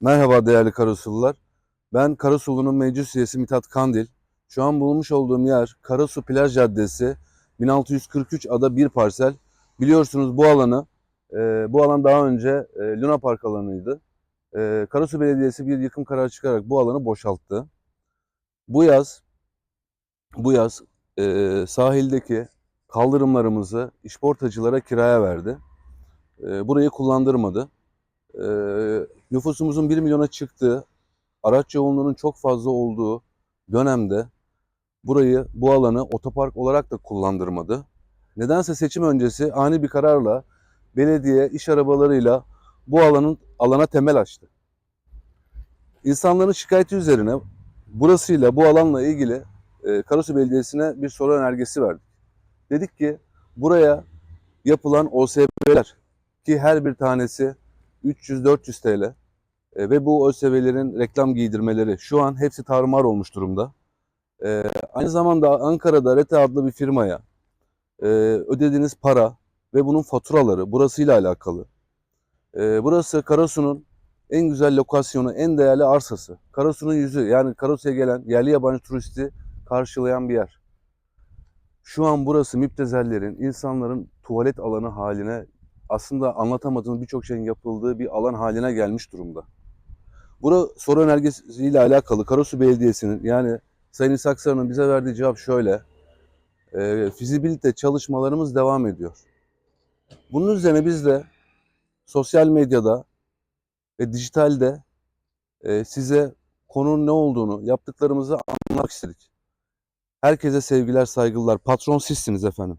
Merhaba değerli Karasullular. Ben Karasulu'nun meclis üyesi Mithat Kandil. Şu an bulunmuş olduğum yer Karasu Plaj Caddesi 1643 ada bir parsel. Biliyorsunuz bu alanı, e, bu alan daha önce e, Luna Park alanıydı. E, Karasu Belediyesi bir yıkım kararı çıkarak bu alanı boşalttı. Bu yaz, bu yaz e, sahildeki kaldırımlarımızı işportacılara kiraya verdi. E, burayı kullandırmadı. E, nüfusumuzun 1 milyona çıktığı, araç yoğunluğunun çok fazla olduğu dönemde burayı, bu alanı otopark olarak da kullandırmadı. Nedense seçim öncesi ani bir kararla belediye iş arabalarıyla bu alanın alana temel açtı. İnsanların şikayeti üzerine burasıyla bu alanla ilgili e, Karasu Belediyesi'ne bir soru önergesi verdik. Dedik ki buraya yapılan OSB'ler ki her bir tanesi 300-400 TL e, ve bu ÖSV'lerin reklam giydirmeleri şu an hepsi tarumar olmuş durumda. E, aynı zamanda Ankara'da Rete adlı bir firmaya e, ödediğiniz para ve bunun faturaları burasıyla alakalı. E, burası Karasu'nun en güzel lokasyonu, en değerli arsası. Karasu'nun yüzü yani Karasu'ya gelen yerli yabancı turisti karşılayan bir yer. Şu an burası müptezellerin, insanların tuvalet alanı haline aslında anlatamadığımız birçok şeyin yapıldığı bir alan haline gelmiş durumda. Bura soru önergesiyle alakalı Karasu Belediyesi'nin yani Sayın İshak Sarı'nın bize verdiği cevap şöyle. E, fizibilite çalışmalarımız devam ediyor. Bunun üzerine biz de sosyal medyada ve dijitalde e, size konunun ne olduğunu, yaptıklarımızı anlatmak istedik. Herkese sevgiler, saygılar. Patron sizsiniz efendim.